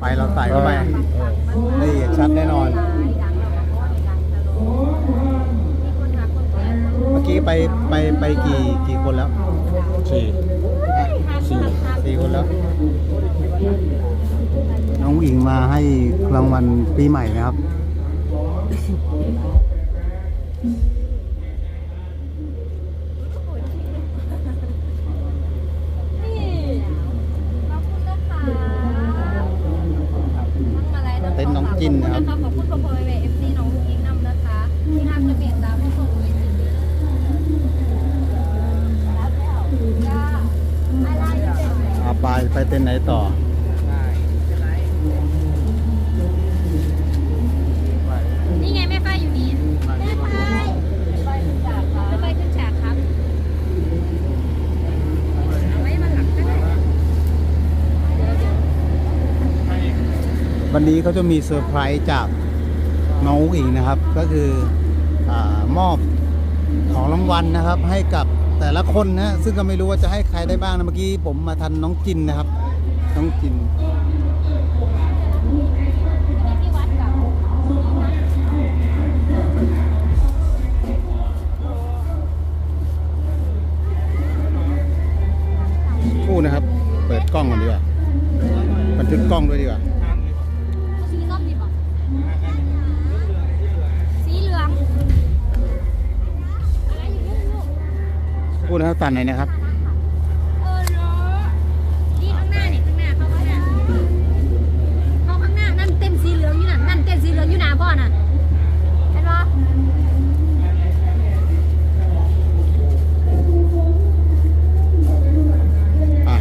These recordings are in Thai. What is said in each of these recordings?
ไปเราใส่เข้าไปละเอียดชัดแน่นอน เมื่อกี้ไปไปไปกี่กี่คนแล้วสี่สี่สี่คนแล้ว น้องอิงมาให้รางวัลปีใหม่นะครับ เต้นน้องจิ้นนะครับ ขอบคุณขอบคุณเวเอฟซีน้องยิงนำนะคะ ที่ทำจะเปลี่ยนตามผู้ชมเลยรับแล้วจ้าอะไรจะเป็น ไหนเอาไปไปเต้นไหนต่อนี่ไงแม่ฝ้ายอยู่นี่แม่ฝ้ายไปขึ้นฉากครับไปขึ้นฉากครับเอาไว้มาหลังก็ได้เดี๋ยวเดี๋ยววันนี้เขาจะมีเซอร์ไพรส์จากน้องอุ๋งอิงนะครับ ก็คืออามอบของรางวัลนะครับให้กับ แต่ละคนนะซึ่งก็ไม่รู้ว่าจะให้ใครได้บ้างนะเมื่อกี้ผมมาทันน้องจินนะครับ น้องจิน คู่นะครับตันไหนนะครับเออเหรอนี่ข้างหน้านี่ข้างหน้าเข้าข้างหน้าเข้าข้างหน้านั่นเต็มสีเหลืองอยู่น่ะนั่นเต็มสีเหลืองอยู่หน้าพ่อน่ะเห็นปะอะ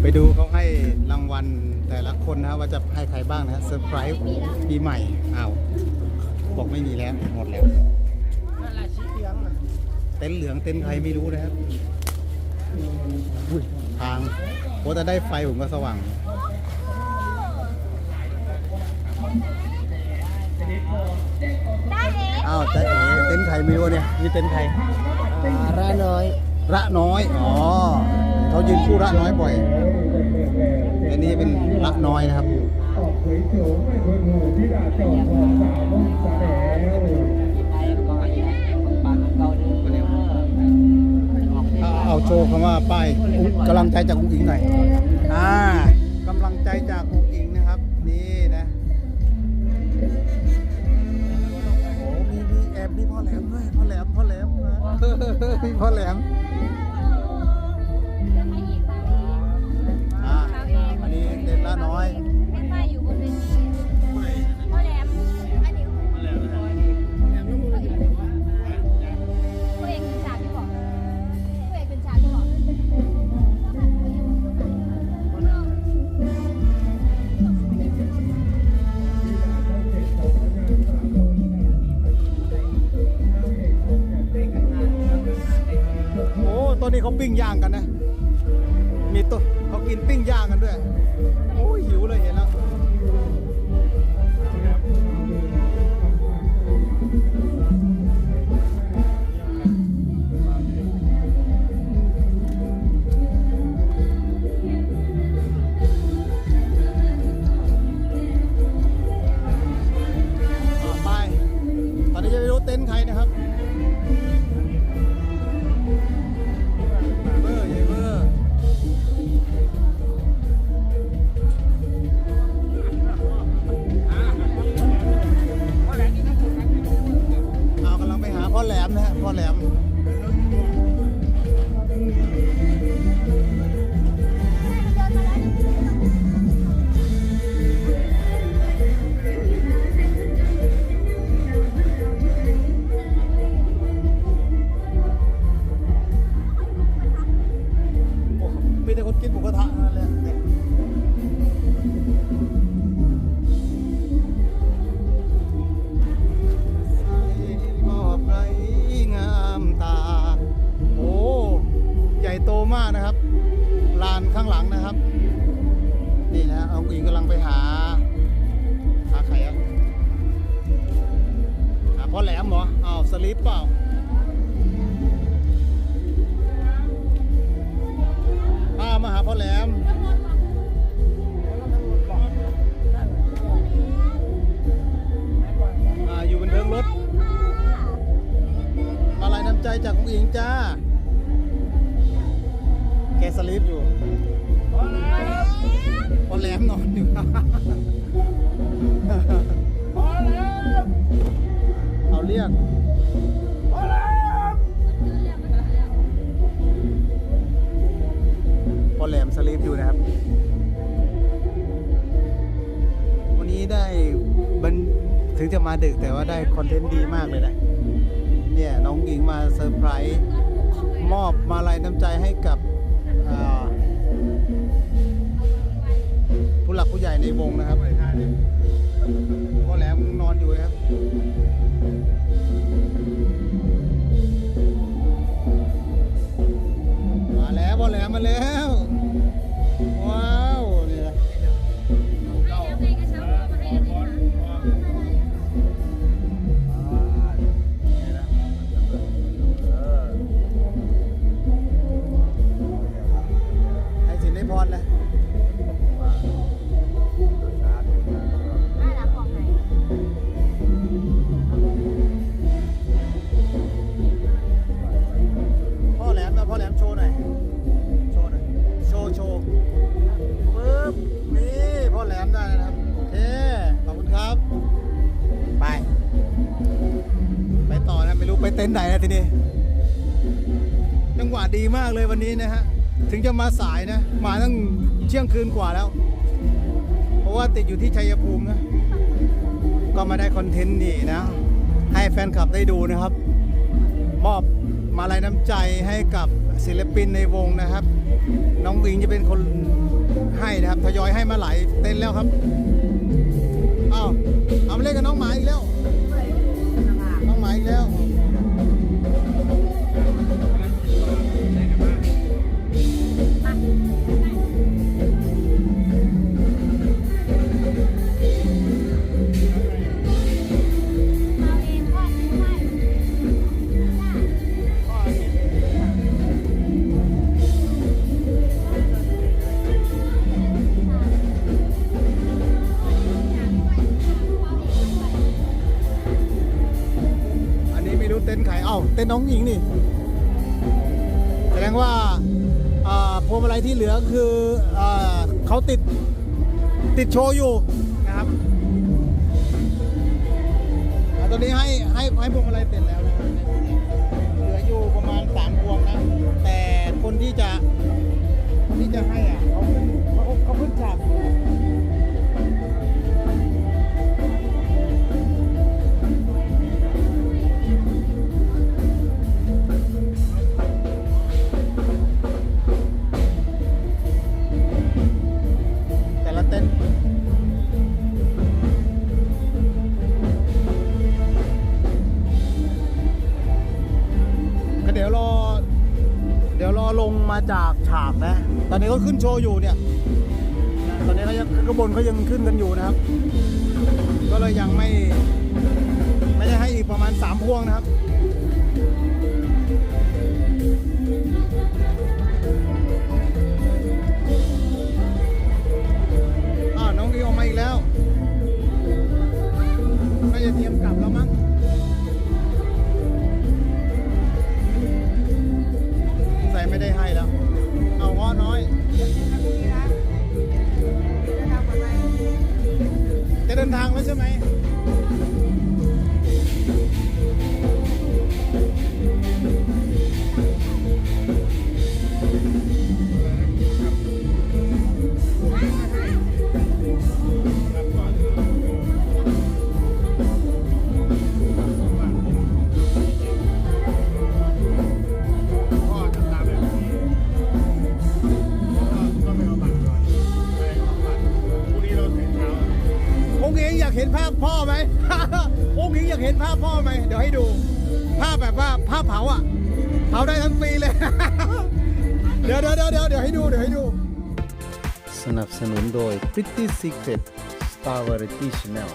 ไปดูเขาให้รางวัลแต่ละคนนะครับว่าจะให้ใครบ้างนะฮะเซอร์ไพรส์ปีใหม่อ้าวบอกไม่มีแล้วหมดแล้วเต็นท์เหลืองเต็นท์ใครไม่รู้นะครับอุ้ยทางโอ้แต่ได้ไฟผมก็สว่างได้เอ๋อ้าวแต่เอ๋เต็นท์ใครไม่รู้เนี่ยนี่เต็นท์ใครร้านน้อย ระน้อย อ๋อเขายืนคู่ระน้อยบ่อยอันนี้เป็นระน้อยนะครับ เอาโชว์คำว่าป้ายกำลังใจจากอุ้งอิงหน่อย อ่ากำลังใจจากอุ้งอิงนะครับ นี่นะโอ้มีมีแอบมีพ่อแหลมด้วยพ่อแหลมพ่อแหลมมีพ่อแหลม นี้เขาปิ้งย่างกันนะ มีตัวเขากินปิ้งย่างกันด้วย โอ้ยหิวเลยเห็นแล้ว ญ่โตมากนะครับ ลานข้างหลังนะครับ นี่นะเอาอิงกำลังไปหา หาใครอะหาพ่อแหลมเหรออ้าวสลิปเปล่า ได้บันถึงจะมาดึกแต่ว่าได้คอนเทนต์ดีมากเลยนะเนี่ยน้องหญิงมาเซอร์ไพรส์มอบมาลัยน้ำใจให้กับผู้หลักผู้ใหญ่ในวงนะครับพ่อแหลมนอนอยู่ครับมาแล้วพ่อแหลมมาแล้ว ต็นท์ไหนนะทีนี้จังหวะดีมากเลยวันนี้นะฮะ ถึงจะมาสายนะ มาตั้งเที่ยงคืนกว่าแล้ว เพราะว่าติดอยู่ที่ชัยภูมินะ ก็มาได้คอนเทนต์นี่นะ ให้แฟนคลับได้ดูนะครับ มอบมาลัยน้ำใจให้กับศิลปินในวงนะครับ น้องวิงจะเป็นคนให้นะครับ ทยอยให้มาหลายเต้นแล้วครับ อ้าวเอามาเล่นกับน้องหมาอีกแล้วน้อง น้องหญิงนี่แสดงว่าพวงมาลัยที่เหลือคืออเขาติดติดโชว์อยู่นะครับตอนนี้ให้ให้ให้พวงมาลัยเสร็จแล้วนะครับเหลืออยู่ประมาณสามพวงนะ แต่คนที่จะคนที่จะให้อะ มาจากฉากนะ ตอนนี้ก็ขึ้นโชว์อยู่เนี่ย ตอนนี้เขายังข้างบนเขายังขึ้นกันอยู่นะครับ ก็เลยยังไม่ ไม่ได้ให้อีกประมาณ 3 พวงนะครับอ้าน้องดีออกมาอีกแล้วากเห็นภาพพ่อไหม องค์หญิงอยากเห็นภาพพ่อไหม เดี๋ยวให้ดู ภาพแบบว่าภาพเผาอะ เผาได้ทั้งปีเลย เดี๋ยวเดี๋ยวเดี๋ยวเดี๋ยวให้ดูเดี๋ยวให้ดู สนับสนุนโดย Pretty Secret Star Variety Channel